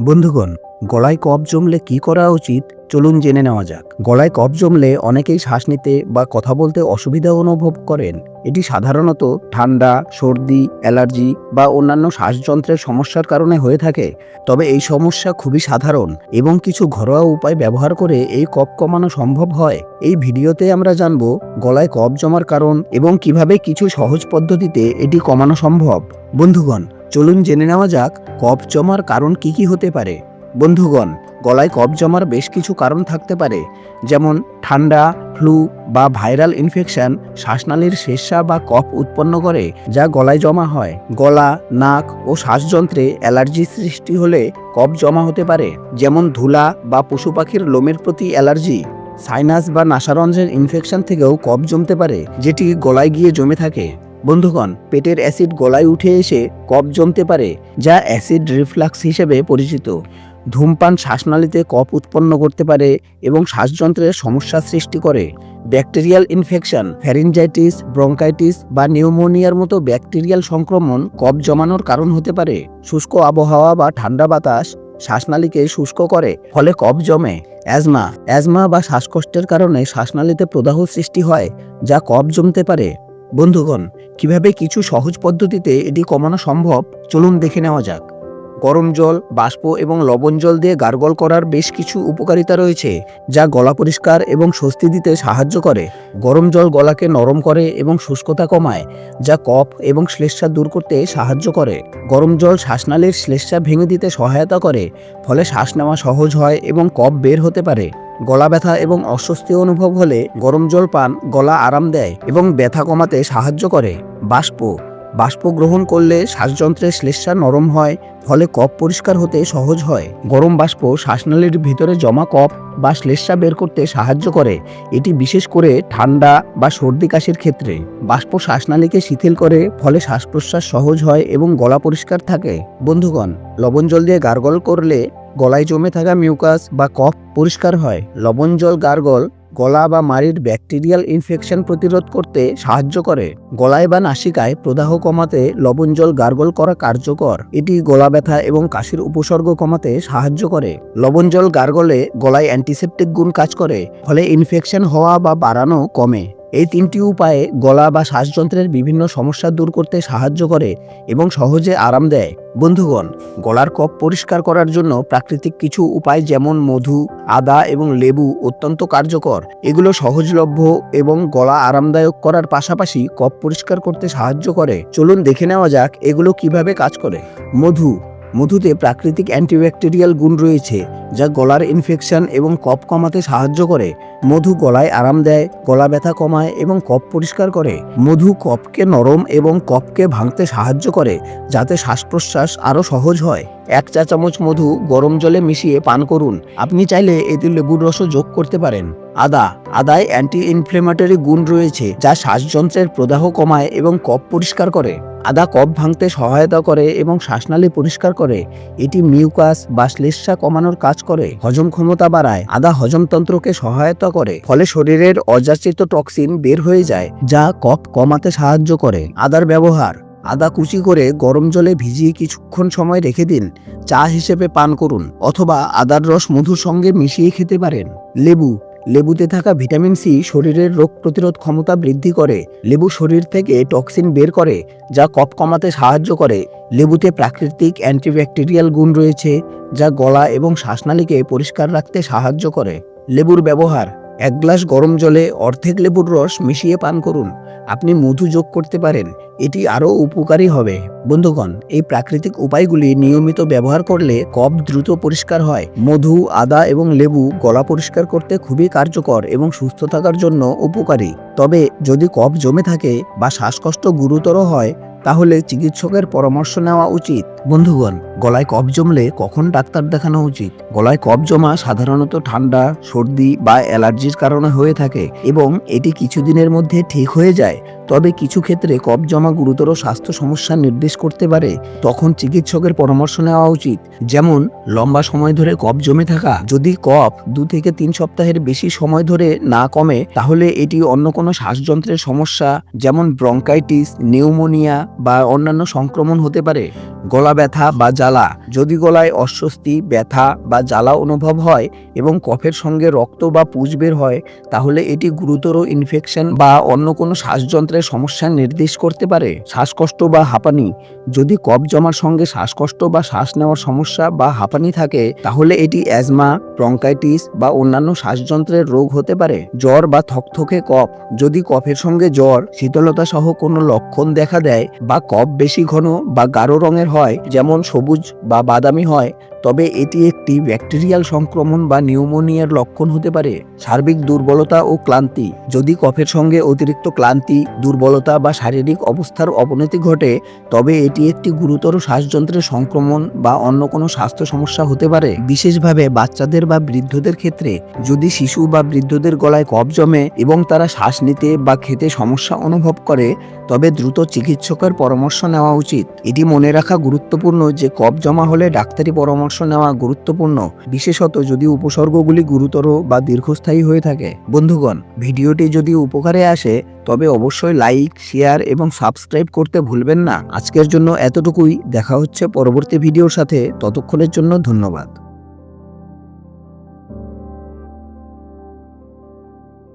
বন্ধুগণ, গলায় কফ জমলে কি করা উচিত? চলুন জেনে নেওয়া যাক। গলায় কফ জমলে অনেকেই শ্বাস নিতে বা কথা বলতে অসুবিধা অনুভব করেন। এটি সাধারণত ঠান্ডা, সর্দি, অ্যালার্জি বা অন্যান্য শ্বাসযন্ত্রের সমস্যার কারণে হয়ে থাকে। তবে এই সমস্যা খুবই সাধারণ এবং কিছু ঘরোয়া উপায় ব্যবহার করে এই কফ কমানো সম্ভব হয়। এই ভিডিওতে আমরা জানব গলায় কফ জমার কারণ এবং কীভাবে কিছু সহজ পদ্ধতিতে এটি কমানো সম্ভব। বন্ধুগণ চলুন জেনে নেওয়া যাক, কফ জমার কারণ কি কি হতে পারে। বন্ধুগণ, গলায় কফ জমার বেশ কিছু কারণ থাকতে পারে, যেমন ঠান্ডা, ফ্লু বা ভাইরাল ইনফেকশন শ্বাসনালীর শেষা বা কফ উৎপন্ন করে, যা গলায় জমা হয়। গলা, নাক ও শ্বাসযন্ত্রে অ্যালার্জি সৃষ্টি হলে কফ জমা হতে পারে, যেমন ধুলা বা পশু পাখির লোমের প্রতি অ্যালার্জি। সাইনাস বা নাসারঞ্জের ইনফেকশন থেকেও কফ জমতে পারে, যেটি গলায় গিয়ে জমে থাকে। বন্ধুগণ, পেটের অ্যাসিড গলায় উঠে এসে কফ জমতে পারে, যা অ্যাসিড রিফ্লাক্স হিসেবে পরিচিত। ধূমপান শ্বাসনালীতে কফ উৎপন্ন করতে পারে এবং শ্বাসযন্ত্রের সমস্যা সৃষ্টি করে। ব্যাকটেরিয়াল ইনফেকশন, ফ্যারিনজাইটিস, ব্রঙ্কাইটিস বা নিউমোনিয়ার মতো ব্যাকটেরিয়াল সংক্রমণ কফ জমানোর কারণ হতে পারে। শুষ্ক আবহাওয়া বা ঠান্ডা বাতাস শ্বাসনালীকে শুষ্ক করে, ফলে কফ জমে। অ্যাজমা অ্যাজমা বা শ্বাসকষ্টের কারণে শ্বাসনালীতে প্রদাহ সৃষ্টি হয়, যা কফ জমতে পারে। বন্ধুগণ কীভাবে কিছু সহজ পদ্ধতিতে এটি কমানো সম্ভব, চলুন দেখে নেওয়া যাক। গরম জল, বাষ্প এবং লবণ জল দিয়ে গার্গল করার বেশ কিছু উপকারিতা রয়েছে, যা গলা পরিষ্কার এবং স্বস্তি দিতে সাহায্য করে। গরম জল গলাকে নরম করে এবং শুষ্কতা কমায়, যা কফ এবং শ্লেষ্মা দূর করতে সাহায্য করে। গরম জল শ্বাসনালীর শ্লেষ্মা ভেঙে দিতে সহায়তা করে, ফলে শ্বাস নেওয়া সহজ হয় এবং কফ বের হতে পারে। গলা ব্যথা এবং অস্বস্তি অনুভব হলে গরম জল পান, গলা আরাম দেয় এবং ব্যথা কমাতে সাহায্য করে। বাষ্প। বাষ্প গ্রহণ করলে শ্বাসযন্ত্রের শ্লেষ্মা নরম হয়, ফলে কফ পরিষ্কার হতে সহজ হয়। গরম বাষ্প শ্বাসনালীর ভিতরে জমা কফ বা শ্লেষ্মা বের করতে সাহায্য করে। এটি বিশেষ করে ঠান্ডা বা সর্দি কাশির ক্ষেত্রে। বাষ্প শ্বাসনালীকে শিথিল করে, ফলে শ্বাস প্রশ্বাস সহজ হয় এবং গলা পরিষ্কার থাকে। বন্ধুগণ, লবণ জল দিয়ে গার্গল করলে গলায় জমে থাকা মিউকাস বা কফ পরিষ্কার হয়। লবণ জল গার্গল, গলা বা মাড়ির ব্যাকটেরিয়াল ইনফেকশন প্রতিরোধ করতে সাহায্য করে। গলায় বা নাসিকায় প্রদাহ কমাতে লবণ জল গার্গল করা কার্যকর। এটি গলা ব্যথা এবং কাশির উপসর্গ কমাতে সাহায্য করে। লবণ জল গার্গলে গলায় অ্যান্টিসেপটিক গুণ কাজ করে, ফলে ইনফেকশন হওয়া বা বাড়ানো কমে। এই তিনটি উপায়ে গলা বা শ্বাসযন্ত্রের বিভিন্ন সমস্যা দূর করতে সাহায্য করে এবং সহজে আরাম দেয়। বন্ধুগণ, গলার কফ পরিষ্কার করার জন্য প্রাকৃতিক কিছু উপায় যেমন মধু, আদা এবং লেবু অত্যন্ত কার্যকর। এগুলো সহজলভ্য এবং গলা আরামদায়ক করার পাশাপাশি কফ পরিষ্কার করতে সাহায্য করে। চলুন দেখে নেওয়া যাক এগুলো কীভাবে কাজ করে। মধু মধুতে প্রাকৃতিক অ্যান্টিব্যাকটেরিয়াল গুণ রয়েছে, যা গলার ইনফেকশন এবং কফ কমাতে সাহায্য করে। মধু গলায় আরাম দেয়, গলা ব্যথা কমায় এবং কফ পরিষ্কার করে। মধু কফকে নরম এবং কফকে ভাঙতে সাহায্য করে, যাতে শ্বাস প্রশ্বাস আরও সহজ হয়। এক চা চামচ মধু গরম জলে মিশিয়ে পান করুন। আপনি চাইলে এতে লেবুর রসও যোগ করতে পারেন। আদা, আদায় অ্যান্টি ইনফ্লেমেটরি গুণ রয়েছে, যা শ্বাসযন্ত্রের প্রদাহ কমায় এবং কফ পরিষ্কার করে। আদা কফ ভাঙতে সহায়তা করে এবং শ্বাসনালী পরিষ্কার করে। এটি মিউকাস বা শ্লেষ্মা কমানোর কাজ করে। হজম ক্ষমতা বাড়ায়। আদা হজমতন্ত্রকে সহায়তা করে। ফলে শরীরের অযাচিত টক্সিন বের হয়ে যায়, যা কফ কমাতে সাহায্য করে। আদার ব্যবহার। আদা কুচি করে গরম জলে ভিজিয়ে কিছুক্ষণ সময় রেখে দিন। চা হিসেবে পান করুন। অথবা আদার রস মধুর সঙ্গে মিশিয়ে খেতে পারেন। লেবু। লেবুতে থাকা ভিটামিন সি শরীরের রোগ প্রতিরোধ ক্ষমতা বৃদ্ধি করে। লেবু শরীর থেকে টক্সিন বের করে, যা কপ কমাতে সাহায্য করে। লেবুতে প্রাকৃতিক অ্যান্টিব্যাকটেরিয়াল গুণ রয়েছে, যা গলা এবং শ্বাসনালীকে পরিষ্কার রাখতে সাহায্য করে। লেবুর ব্যবহার এক গ্লাস গরম জলে অর্ধেক লেবুর রস মিশিয়ে পান করুন। আপনি মধু যোগ করতে পারেন। এটি আরও উপকারী হবে। বন্ধুগণ, এই প্রাকৃতিক উপায়গুলি নিয়মিত ব্যবহার করলে কফ দ্রুত পরিষ্কার হয়। মধু, আদা এবং লেবু গলা পরিষ্কার করতে খুবই কার্যকর এবং সুস্থ থাকার জন্য উপকারী। তবে যদি কফ জমে থাকে বা শ্বাসকষ্ট গুরুতর হয়, তাহলে চিকিৎসকের পরামর্শ নেওয়া উচিত। বন্ধুগণ, গলায় কফ জমলে কখন ডাক্তার দেখানো উচিত? গলায় কফ জমা সাধারণত ঠান্ডা, সর্দি বা অ্যালার্জির কারণে হয়ে থাকে এবং এটি কিছুদিনের মধ্যে ঠিক হয়ে যায়। তবে কিছু ক্ষেত্রে কফ জমা গুরুতর স্বাস্থ্য সমস্যা নির্দেশ করতে পারে, তখন চিকিৎসকের পরামর্শ নেওয়া উচিত। যেমন, লম্বা সময় ধরে কফ জমে থাকা। যদি কফ দু থেকে তিন সপ্তাহের বেশি সময় ধরে না কমে, তাহলে এটি অন্য কোনো শ্বাসযন্ত্রের সমস্যা, যেমন ব্রঙ্কাইটিস, নিউমোনিয়া বা অন্যান্য সংক্রমণ হতে পারে। গলা ব্যথা বা জ্বালা। যদি গলায় অস্বস্তি, ব্যথা বা জ্বালা অনুভব হয় এবং কফের সঙ্গে রক্ত বা পুজ বের হয়, তাহলে এটি গুরুতর ইনফেকশন বা অন্য কোনো শ্বাসযন্ত্রের সমস্যা নির্দেশ করতে পারে। শ্বাসকষ্ট বা হাঁপানি। যদি কফ জমার সঙ্গে শ্বাসকষ্ট বা শ্বাস নেওয়ার সমস্যা বা হাঁপানি থাকে, তাহলে এটি অ্যাজমা ব্রঙ্কাইটিস বা অন্যান্য শ্বাসযন্ত্রের রোগ হতে পারে। জ্বর বা থকথকে কফ। যদি কফের সঙ্গে জ্বর শীতলতা সহ কোনো লক্ষণ দেখা দেয় বা কফ বেশি ঘন বা গাঢ় রঙের হয় যেমন সবুজ বা বাদামি হয় তবে এটি একটি ব্যাকটেরিয়াল সংক্রমণ বা নিউমোনিয়ার লক্ষণ হতে পারে। সার্বিক দুর্বলতা ও ক্লান্তি। যদি কফের সঙ্গে অতিরিক্ত ক্লান্তি, দুর্বলতা বা শারীরিক অবস্থার অবনতি ঘটে, তবে এটি একটি গুরুতর শ্বাসযন্ত্রের সংক্রমণ বা অন্য কোনো স্বাস্থ্য সমস্যা হতে পারে। বিশেষভাবে বাচ্চাদের বা বৃদ্ধদের ক্ষেত্রে, যদি শিশু বা বৃদ্ধদের গলায় কফ জমে এবং তারা শ্বাস নিতে বা খেতে সমস্যা অনুভব করে, তবে দ্রুত চিকিৎসকের পরামর্শ নেওয়া উচিত। এটি মনে রাখা গুরুত্বপূর্ণ যে কফ জমা হলে ডাক্তারি পরামর্শ নেওয়া গুরুত্বপূর্ণ। বিশেষত যদি উপসর্গগুলি গুরুতর বা দীর্ঘস্থায়ী হয়ে থাকে। বন্ধুগণ, ভিডিওটি যদি উপকারে আসে, তবে অবশ্যই লাইক, শেয়ার এবং সাবস্ক্রাইব করতে ভুলবেন না। আজকের জন্য এতটুকুই। দেখা হচ্ছে পরবর্তী ভিডিওর সাথে। ততক্ষণের জন্য ধন্যবাদ।